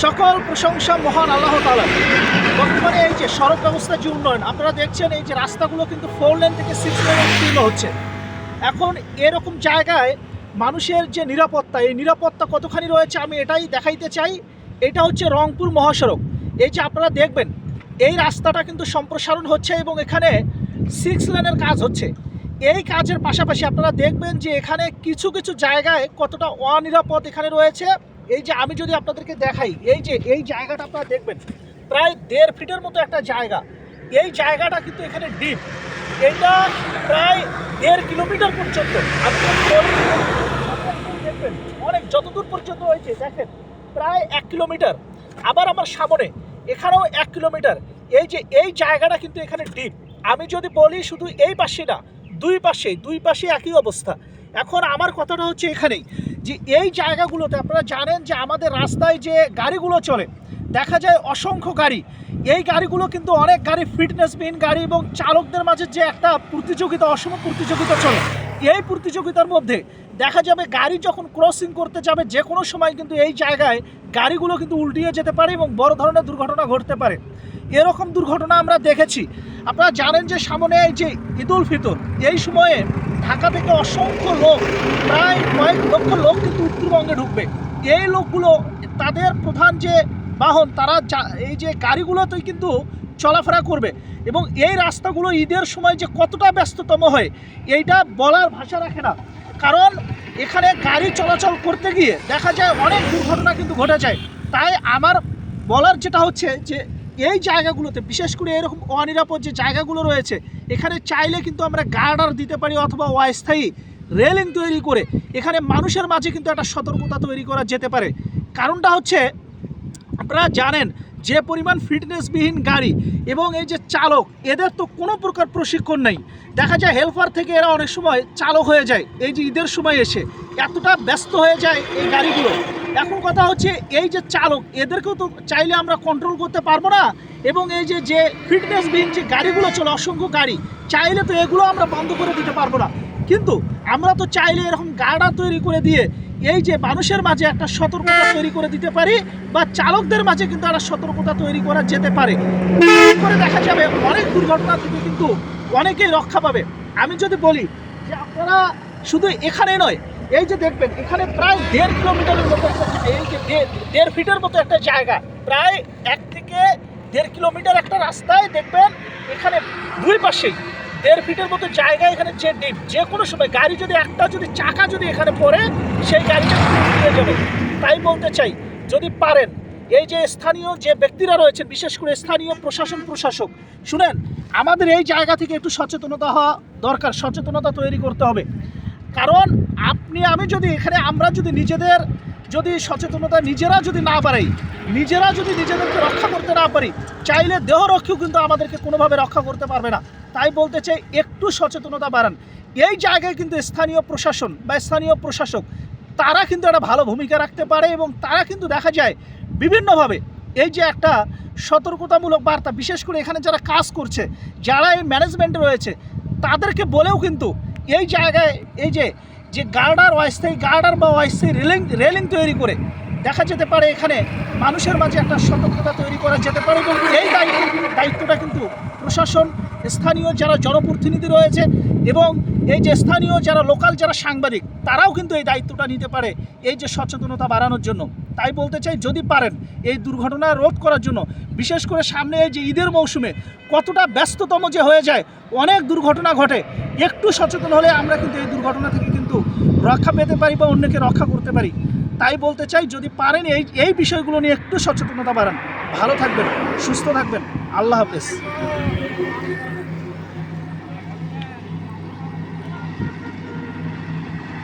সকল প্রশংসা মহান আল্লাহ তালা বর্তমানে এই যে সড়ক ব্যবস্থার যে উন্নয়ন, আপনারা দেখছেন এই যে রাস্তাগুলো কিন্তু ফোর লেন থেকে সিক্স লেন উত্তীর্ণ হচ্ছে। এখন এরকম জায়গায় মানুষের যে নিরাপত্তা, এই নিরাপত্তা কতখানি রয়েছে আমি এটাই দেখাইতে চাই। এটা হচ্ছে রংপুর মহাসড়ক। এই যে আপনারা দেখবেন, এই রাস্তাটা কিন্তু সম্প্রসারণ হচ্ছে এবং এখানে সিক্স লেনের কাজ হচ্ছে। এই কাজের পাশাপাশি আপনারা দেখবেন যে এখানে কিছু কিছু জায়গায় কতটা অনিরাপদ এখানে রয়েছে। এই যে আমি যদি আপনাদেরকে দেখাই, এই যে, এই জায়গাটা আপনারা দেখবেন, প্রায় দেড় ফিটের মতো একটা জায়গা। এই জায়গাটা কিন্তু এখানে ডিপ এটা প্রায় দেড় কিলোমিটার পর্যন্ত। আপনি দেখবেন, অনেক, যতদূর পর্যন্ত হয়েছে, দেখেন, প্রায় এক কিলোমিটার। আবার আমার সামনে, এখানেও এক কিলোমিটার। এই যে, এই জায়গাটা কিন্তু এখানে ডিপ আমি যদি বলি, শুধু এই পাশে না, দুই পাশেই দুই পাশে একই অবস্থা। এখন আমার কথাটা হচ্ছে এখানেই। যে এই জায়গাগুলোতে আপনারা জানেন যে আমাদের রাস্তায় যে গাড়িগুলো চলে, দেখা যায় অসংখ্য গাড়ি। এই গাড়িগুলো কিন্তু অনেক গাড়ি ফিটনেসবিহীন গাড়ি এবং চালকদের মাঝে যে একটা প্রতিযোগিতা, অসম প্রতিযোগিতা চলে। এই প্রতিযোগিতার মধ্যে দেখা যাবে গাড়ি যখন ক্রসিং করতে যাবে, যে কোনো সময় কিন্তু এই জায়গায় গাড়িগুলো কিন্তু উল্টিয়ে যেতে পারে এবং বড় ধরনের দুর্ঘটনা ঘটতে পারে। এরকম দুর্ঘটনা আমরা দেখেছি। আপনারা জানেন যে সামনে এই যে ঈদুল ফিতর, এই সময়ে ঢাকা থেকে অসংখ্য লোক, প্রায় কয়েক লক্ষ লোক কিন্তু উত্তরবঙ্গে ঢুকবে। এই লোকগুলো, তাদের প্রধান যে বাহন, তারা এই যে গাড়িগুলোতেই কিন্তু চলাফেরা করবে। এবং এই রাস্তাগুলো ঈদের সময় যে কতটা ব্যস্ততম হয়, এইটা বলার ভাষা রাখে না। কারণ, এখানে গাড়ি চলাচল করতে গিয়ে দেখা যায় অনেক দুর্ঘটনা কিন্তু ঘটে যায়। তাই আমার বলার যেটা হচ্ছে যে এই জায়গাগুলোতে, বিশেষ করে এরকম অনিরাপদ যে জায়গাগুলো রয়েছে, এখানে চাইলে কিন্তু আমরা গার্ডার দিতে পারি অথবা অস্থায়ী রেলিং তৈরি করে। এখানে মানুষের মাঝে কিন্তু একটা সতর্কতা তৈরি করা যেতে পারে। কারণটা হচ্ছে, আপনারা জানেন যে পরিমাণ ফিটনেসবিহীন গাড়ি এবং এই যে চালক, এদের তো কোনো প্রকার প্রশিক্ষণ নেই। দেখা যায় হেল্পার থেকে এরা অনেক সময় চালক হয়ে যায়, এই যে ঈদের সময় এসে। এতটা ব্যস্ত হয়ে যায় এই গাড়িগুলো। এখন কথা হচ্ছে এই যে চালক, এদেরকেও তো চাইলে আমরা কন্ট্রোল করতে পারব না। এবং এই যে যে ফিটনেসবিহীন যে গাড়িগুলো চলে, অসংখ্য গাড়ি, চাইলে তো এগুলো আমরা বন্ধ করে দিতে পারব না। কিন্তু আমরা তো চাইলে এরকম গাড়া তৈরি করে দিয়ে এই যে মানুষের মাঝে একটা সতর্কতা তৈরি করে দিতে পারি বা চালকদের মাঝে কিন্তু একটা সতর্কতা তৈরি করা যেতে পারে। করে দেখা যাবে অনেক দুর্ঘটনা থেকে কিন্তু অনেকেই রক্ষা পাবে। আমি যদি বলি যে আপনারা শুধু এখানে নয়, এই যে দেখবেন এখানে প্রায় দেড় কিলোমিটারের মতো এই যে দেড় ফিটের মতো একটা জায়গা। প্রায় এক থেকে দেড় কিলোমিটার একটা রাস্তায় দেখবেন এখানে দুই পাশেই দেড় ফিটের মতো জায়গা এখানে যে ডিপ, যে কোনো সময় গাড়ি যদি একটা যদি চাকা যদি এখানে পড়ে, সেই গাড়িটা নিয়ে যাবে। তাই বলতে চাই, যদি পারেন, এই যে স্থানীয় যে ব্যক্তিরা রয়েছেন, বিশেষ করে স্থানীয় প্রশাসন প্রশাসক, শুনেন, আমাদের এই জায়গা থেকে একটু সচেতনতা হওয়া দরকার, সচেতনতা তৈরি করতে হবে। কারণ আপনি, আমি যদি এখানে, আমরা যদি নিজেদের যদি সচেতনতা নিজেরা যদি না বাড়াই নিজেরা যদি নিজেদেরকে রক্ষা করতে না পারি, চাইলে দেহরক্ষীও কিন্তু আমাদেরকে কোনোভাবে রক্ষা করতে পারবে না। তাই বলতে চাই, একটু সচেতনতা বাড়ান। এই জায়গায় কিন্তু স্থানীয় প্রশাসন বা স্থানীয় প্রশাসক, তারা কিন্তু একটা ভালো ভূমিকা রাখতে পারে এবং তারা কিন্তু দেখা যায় বিভিন্নভাবে এই যে একটা সতর্কতামূলক বার্তা, বিশেষ করে এখানে যারা কাজ করছে, যারা এই ম্যানেজমেন্টে রয়েছে, তাদেরকে বলেও কিন্তু এই জায়গায় এই যে যে গার্ডার অস্থায়ী গার্ডার বা অস্থায়ী রেলিং রেলিং তৈরি করে দেখা যেতে পারে এখানে মানুষের মাঝে একটা সতর্কতা তৈরি করা যেতে পারে এবং এই দায়িত্ব, দায়িত্বটা কিন্তু প্রশাসন, স্থানীয় যারা জনপ্রতিনিধি রয়েছে এবং এই যে স্থানীয় যারা লোকাল যারা সাংবাদিক, তারাও কিন্তু এই দায়িত্বটা নিতে পারে এই যে সচেতনতা বাড়ানোর জন্য। তাই বলতে চাই, যদি পারেন এই দুর্ঘটনা রোধ করার জন্য, বিশেষ করে সামনে এই যে ঈদের মৌসুমে কতটা ব্যস্ততম যে হয়ে যায়, অনেক দুর্ঘটনা ঘটে, একটু সচেতন হলে আমরা কিন্তু এই দুর্ঘটনা থেকে কিন্তু রক্ষা পেতে পারি বা অন্যকে রক্ষা করতে পারি। তাই বলতে চাই, যদি পারেন এই এই বিষয়গুলো নিয়ে একটু সচেতনতা বাড়ান। ভালো থাকবেন, সুস্থ থাকবেন। আল্লাহ হাফেজ।